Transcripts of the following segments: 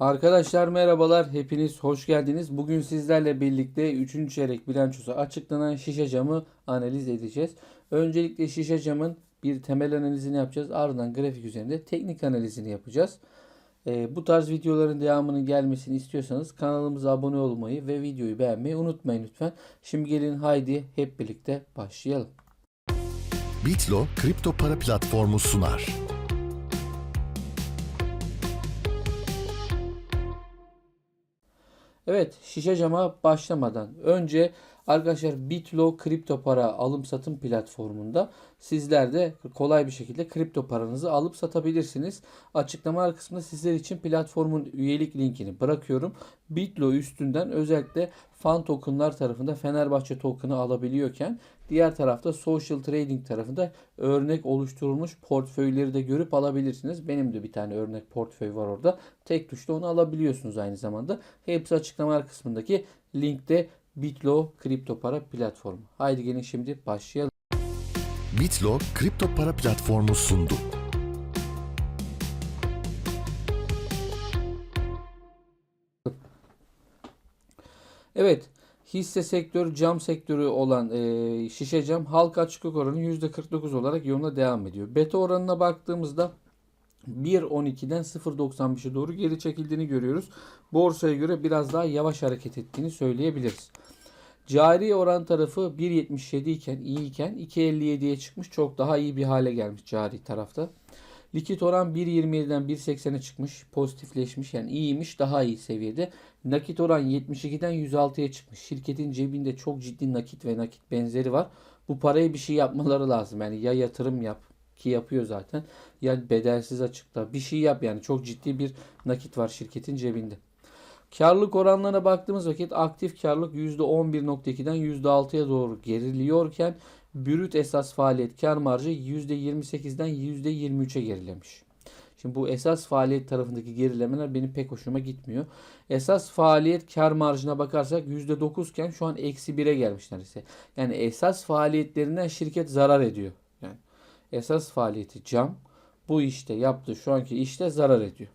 Arkadaşlar merhabalar, hepiniz hoş geldiniz. Bugün sizlerle birlikte 3. çeyrek bilançosu açıklanan şişe camı analiz edeceğiz. Öncelikle şişe camın bir temel analizini yapacağız. Ardından grafik üzerinde teknik analizini yapacağız. Ee, bu tarz videoların devamının gelmesini istiyorsanız kanalımıza abone olmayı ve videoyu beğenmeyi unutmayın lütfen. Şimdi gelin haydi hep birlikte başlayalım. Bitlo kripto para platformu sunar. Evet, şişe cama başlamadan önce arkadaşlar Bitlo kripto para alım satım platformunda sizler de kolay bir şekilde kripto paranızı alıp satabilirsiniz. Açıklama kısmında sizler için platformun üyelik linkini bırakıyorum. Bitlo üstünden özellikle fan tokenlar tarafında Fenerbahçe token'ı alabiliyorken diğer tarafta social trading tarafında örnek oluşturulmuş portföyleri de görüp alabilirsiniz. Benim de bir tane örnek portföy var orada. Tek tuşla onu alabiliyorsunuz aynı zamanda. Hepsi açıklamalar kısmındaki linkte Bitlo kripto para platformu. Haydi gelin şimdi başlayalım. Bitlo kripto para platformu sundu. Evet, hisse sektörü cam sektörü olan e, şişe cam halka açıklık oranı %49 olarak yoluna devam ediyor. Beta oranına baktığımızda 1.12'den 0.95'e doğru geri çekildiğini görüyoruz. Borsaya göre biraz daha yavaş hareket ettiğini söyleyebiliriz. Cari oran tarafı 1.77 iken iyiyken 2.57'ye çıkmış. Çok daha iyi bir hale gelmiş cari tarafta. Likit oran 1.27'den 1.80'e çıkmış. Pozitifleşmiş yani iyiymiş daha iyi seviyede. Nakit oran 72'den 106'ya çıkmış. Şirketin cebinde çok ciddi nakit ve nakit benzeri var. Bu parayı bir şey yapmaları lazım. Yani ya yatırım yap ki yapıyor zaten. Ya bedelsiz açıkla. Bir şey yap yani. Çok ciddi bir nakit var şirketin cebinde. Karlılık oranlarına baktığımız vakit aktif karlılık %11.2'den %6'ya doğru geriliyorken brüt esas faaliyet kar marjı %28'den %23'e gerilemiş. Şimdi bu esas faaliyet tarafındaki gerilemeler benim pek hoşuma gitmiyor. Esas faaliyet kar marjına bakarsak %9 iken şu an eksi 1'e gelmiş neredeyse. Yani esas faaliyetlerinden şirket zarar ediyor. Yani esas faaliyeti cam bu işte yaptığı şu anki işte zarar ediyor.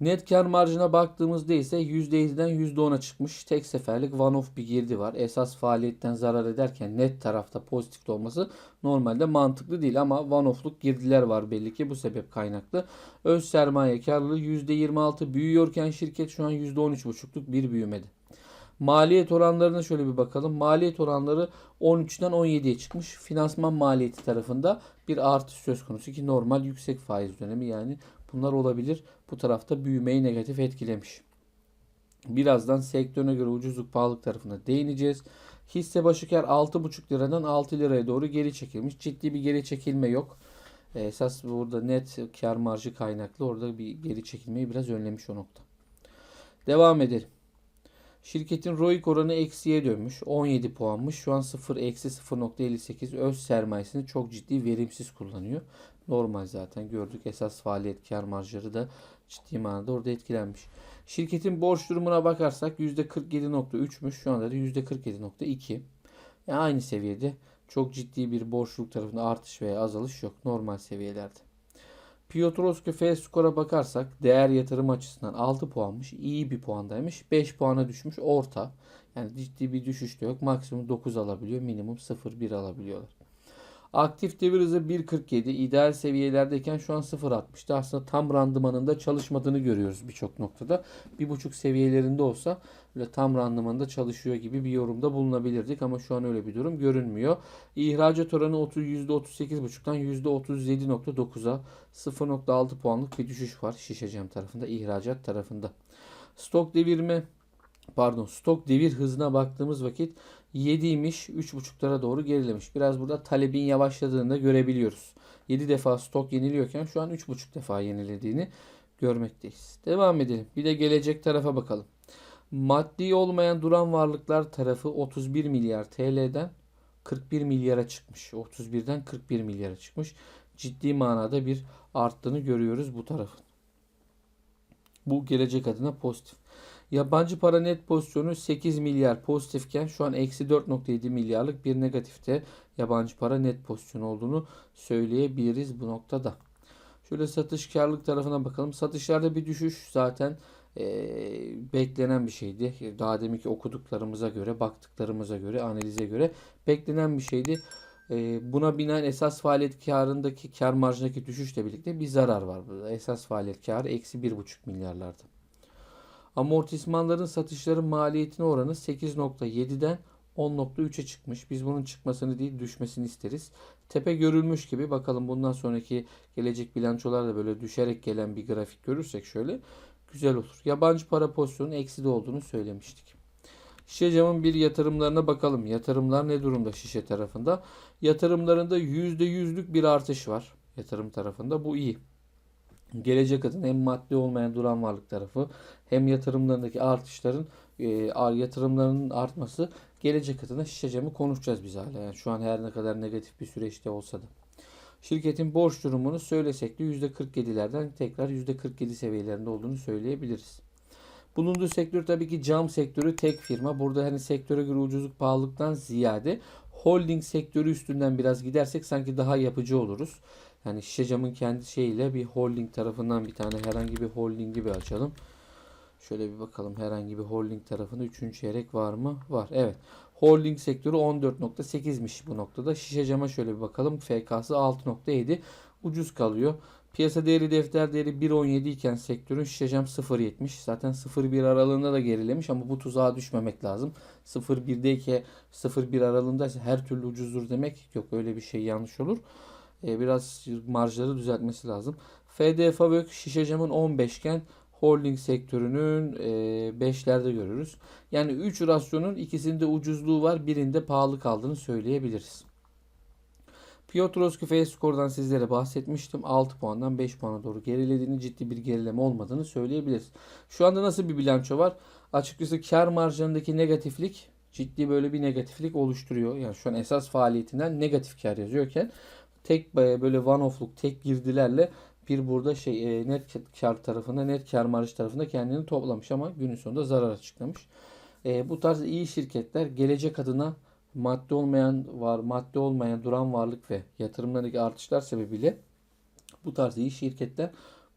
Net kar marjına baktığımızda ise %7'den %10'a çıkmış. Tek seferlik one-off bir girdi var. Esas faaliyetten zarar ederken net tarafta pozitif olması normalde mantıklı değil ama one-off'luk girdiler var belli ki bu sebep kaynaklı. Öz sermaye karlılığı %26 büyüyorken şirket şu an %13,5'luk bir büyümedi. Maliyet oranlarına şöyle bir bakalım. Maliyet oranları 13'ten 17'ye çıkmış. Finansman maliyeti tarafında bir artış söz konusu ki normal yüksek faiz dönemi yani bunlar olabilir. Bu tarafta büyümeyi negatif etkilemiş. Birazdan sektörüne göre ucuzluk pahalılık tarafına değineceğiz. Hisse başı kar 6,5 liradan 6 liraya doğru geri çekilmiş. Ciddi bir geri çekilme yok. Esas burada net kar marjı kaynaklı. Orada bir geri çekilmeyi biraz önlemiş o nokta. Devam edelim. Şirketin ROIC oranı eksiye dönmüş. 17 puanmış. Şu an 0 eksi 0.58 öz sermayesini çok ciddi verimsiz kullanıyor. Normal zaten gördük. Esas faaliyet kar marjları da ciddi manada orada etkilenmiş. Şirketin borç durumuna bakarsak %47.3'müş. Şu anda da %47.2. Yani aynı seviyede. Çok ciddi bir borçluluk tarafında artış veya azalış yok. Normal seviyelerde. Piotrowski F skora bakarsak değer yatırım açısından 6 puanmış. iyi bir puandaymış. 5 puana düşmüş orta. Yani ciddi bir düşüş de yok. Maksimum 9 alabiliyor. Minimum 0-1 alabiliyorlar. Aktif devir hızı 1.47. ideal seviyelerdeyken şu an 0.60'da. Aslında tam randımanında çalışmadığını görüyoruz birçok noktada. 1.5 seviyelerinde olsa böyle tam randımanında çalışıyor gibi bir yorumda bulunabilirdik ama şu an öyle bir durum görünmüyor. İhracat oranı 30 %38.5'tan %37.9'a 0.6 puanlık bir düşüş var şişecem tarafında, ihracat tarafında. Stok devirme pardon stok devir hızına baktığımız vakit 7'ymiş 3.5'lara doğru gerilemiş. Biraz burada talebin yavaşladığını da görebiliyoruz. 7 defa stok yeniliyorken şu an 3.5 defa yenilediğini görmekteyiz. Devam edelim. Bir de gelecek tarafa bakalım. Maddi olmayan duran varlıklar tarafı 31 milyar TL'den 41 milyara çıkmış. 31'den 41 milyara çıkmış. Ciddi manada bir arttığını görüyoruz bu tarafın. Bu gelecek adına pozitif. Yabancı para net pozisyonu 8 milyar pozitifken şu an eksi 4.7 milyarlık bir negatifte yabancı para net pozisyon olduğunu söyleyebiliriz bu noktada. Şöyle satış karlılık tarafına bakalım. Satışlarda bir düşüş zaten e, beklenen bir şeydi. Daha deminki okuduklarımıza göre, baktıklarımıza göre, analize göre beklenen bir şeydi. E, buna binaen esas faaliyet karındaki kar marjındaki düşüşle birlikte bir zarar var burada. Esas faaliyet karı eksi 1,5 milyarlardı. Amortismanların satışların maliyetine oranı 8.7'den 10.3'e çıkmış. Biz bunun çıkmasını değil düşmesini isteriz. Tepe görülmüş gibi bakalım bundan sonraki gelecek bilançolarda böyle düşerek gelen bir grafik görürsek şöyle güzel olur. Yabancı para pozisyonunun ekside olduğunu söylemiştik. Şişe camın bir yatırımlarına bakalım. Yatırımlar ne durumda şişe tarafında? Yatırımlarında %100'lük bir artış var yatırım tarafında. Bu iyi. Gelecek adına hem maddi olmayan duran varlık tarafı hem yatırımlarındaki artışların e, yatırımlarının artması gelecek adına şişe camı konuşacağız biz hala. Yani şu an her ne kadar negatif bir süreçte olsa da. Şirketin borç durumunu söylesek de %47'lerden tekrar %47 seviyelerinde olduğunu söyleyebiliriz. Bulunduğu sektör tabii ki cam sektörü tek firma. Burada hani sektöre göre ucuzluk pahalılıktan ziyade holding sektörü üstünden biraz gidersek sanki daha yapıcı oluruz. Yani şişe camın kendi şeyiyle bir holding tarafından bir tane herhangi bir holdingi bir açalım. Şöyle bir bakalım herhangi bir holding tarafında 3. çeyrek var mı? Var. Evet. Holding sektörü 14.8'miş bu noktada. Şişe cama şöyle bir bakalım. FK'sı 6.7. Ucuz kalıyor. Piyasa değeri defter değeri 1.17 iken sektörün şişe cam 0.70. Zaten 0.1 aralığında da gerilemiş ama bu tuzağa düşmemek lazım. 0.1'deyken 0.1 aralığındaysa her türlü ucuzdur demek yok. Öyle bir şey yanlış olur. Ee, biraz marjları düzeltmesi lazım. FD Fabök şişe camın 15 iken holding sektörünün 5'lerde görürüz. Yani 3 rasyonun ikisinde ucuzluğu var, birinde pahalı kaldığını söyleyebiliriz. Piotrowski F skordan sizlere bahsetmiştim. 6 puandan 5 puana doğru gerilediğini, ciddi bir gerileme olmadığını söyleyebiliriz. Şu anda nasıl bir bilanço var? Açıkçası kar marjındaki negatiflik ciddi böyle bir negatiflik oluşturuyor. Yani şu an esas faaliyetinden negatif kar yazıyorken tek böyle one off'luk tek girdilerle bir burada şey e, net kar tarafında net kar marjı tarafında kendini toplamış ama günün sonunda zarar açıklamış. E, bu tarz iyi şirketler gelecek adına madde olmayan var madde olmayan duran varlık ve yatırımlarındaki artışlar sebebiyle bu tarz iyi şirketler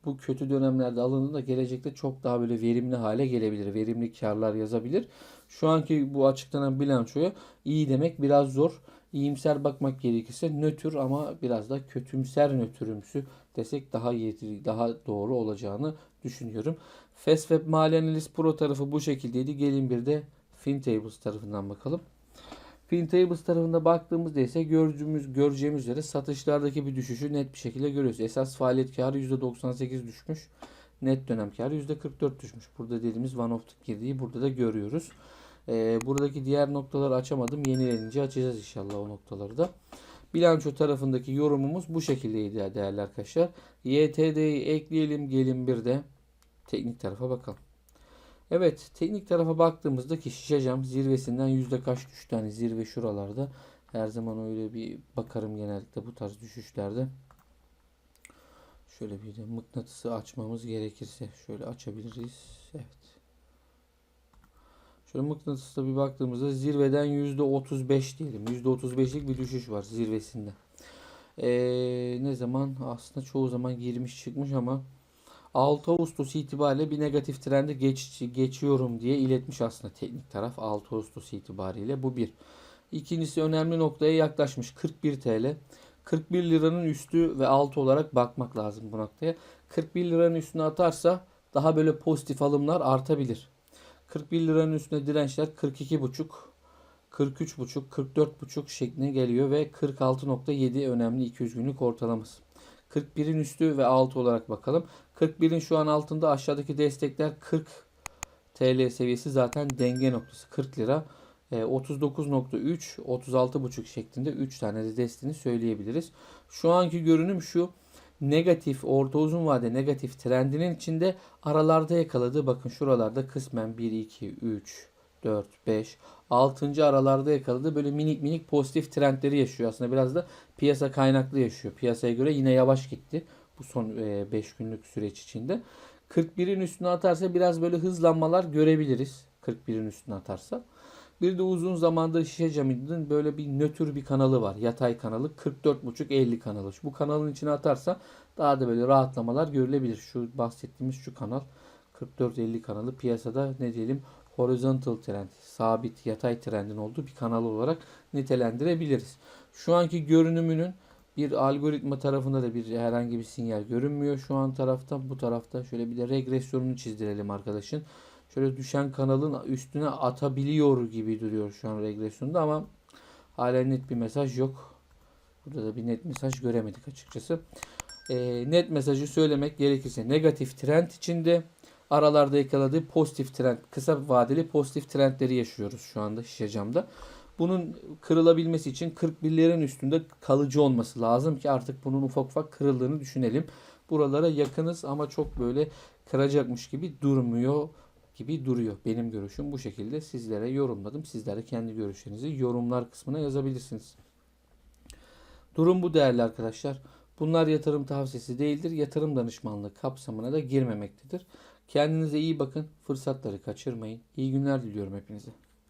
bu kötü dönemlerde alındığında gelecekte çok daha böyle verimli hale gelebilir. Verimli karlar yazabilir. Şu anki bu açıklanan bilançoya iyi demek biraz zor. İyimser bakmak gerekirse nötr ama biraz da kötümser nötrümsü desek daha iyi, daha doğru olacağını düşünüyorum. Fastweb Mali Analiz Pro tarafı bu şekildeydi. Gelin bir de FinTables tarafından bakalım. FinTables tarafında baktığımızda ise gördüğümüz, göreceğimiz üzere satışlardaki bir düşüşü net bir şekilde görüyoruz. Esas faaliyet karı %98 düşmüş. Net dönem karı %44 düşmüş. Burada dediğimiz one off girdiği burada da görüyoruz. Ee, buradaki diğer noktaları açamadım. Yenilenince açacağız inşallah o noktaları da. Bilanço tarafındaki yorumumuz bu şekildeydi değerli arkadaşlar. YTD'yi ekleyelim. Gelin bir de teknik tarafa bakalım. Evet teknik tarafa baktığımızda ki şişe cam zirvesinden yüzde kaç düştü? Hani zirve şuralarda. Her zaman öyle bir bakarım genellikle bu tarz düşüşlerde. Şöyle bir de mıknatısı açmamız gerekirse şöyle açabiliriz. Evet. Şöyle mıknatısla bir baktığımızda zirveden %35 diyelim. %35'lik bir düşüş var zirvesinde. Ee, ne zaman? Aslında çoğu zaman girmiş çıkmış ama 6 Ağustos itibariyle bir negatif trende geç, geçiyorum diye iletmiş aslında teknik taraf 6 Ağustos itibariyle. Bu bir. İkincisi önemli noktaya yaklaşmış 41 TL. 41 liranın üstü ve altı olarak bakmak lazım bu noktaya. 41 liranın üstüne atarsa daha böyle pozitif alımlar artabilir. 41 liranın üstüne dirençler 42,5, 43,5, 44,5 şeklinde geliyor ve 46,7 önemli 200 günlük ortalaması. 41'in üstü ve altı olarak bakalım. 41'in şu an altında aşağıdaki destekler 40 TL seviyesi zaten denge noktası 40 lira. E, 39.3, 36.5 şeklinde 3 tane de desteğini söyleyebiliriz. Şu anki görünüm şu negatif orta uzun vade negatif trendinin içinde aralarda yakaladığı bakın şuralarda kısmen 1 2 3 4 5 6. aralarda yakaladığı böyle minik minik pozitif trendleri yaşıyor. Aslında biraz da piyasa kaynaklı yaşıyor. Piyasaya göre yine yavaş gitti bu son 5 günlük süreç içinde. 41'in üstüne atarsa biraz böyle hızlanmalar görebiliriz. 41'in üstüne atarsa. Bir de uzun zamandır şişe camının böyle bir nötr bir kanalı var. Yatay kanalı 44.5-50 kanalı. Bu kanalın içine atarsa daha da böyle rahatlamalar görülebilir. Şu bahsettiğimiz şu kanal 44-50 kanalı piyasada ne diyelim horizontal trend, sabit yatay trendin olduğu bir kanal olarak nitelendirebiliriz. Şu anki görünümünün bir algoritma tarafında da bir herhangi bir sinyal görünmüyor. Şu an tarafta bu tarafta şöyle bir de regresyonunu çizdirelim arkadaşın. Şöyle düşen kanalın üstüne atabiliyor gibi duruyor şu an regresyonda ama hala net bir mesaj yok. Burada da bir net mesaj göremedik açıkçası. Ee, net mesajı söylemek gerekirse negatif trend içinde aralarda yakaladığı pozitif trend, kısa vadeli pozitif trendleri yaşıyoruz şu anda şişe camda. Bunun kırılabilmesi için 41'lerin üstünde kalıcı olması lazım ki artık bunun ufak ufak kırıldığını düşünelim. Buralara yakınız ama çok böyle kıracakmış gibi durmuyor gibi duruyor. Benim görüşüm bu şekilde. Sizlere yorumladım. Sizler de kendi görüşlerinizi yorumlar kısmına yazabilirsiniz. Durum bu değerli arkadaşlar. Bunlar yatırım tavsiyesi değildir. Yatırım danışmanlığı kapsamına da girmemektedir. Kendinize iyi bakın. Fırsatları kaçırmayın. İyi günler diliyorum hepinize.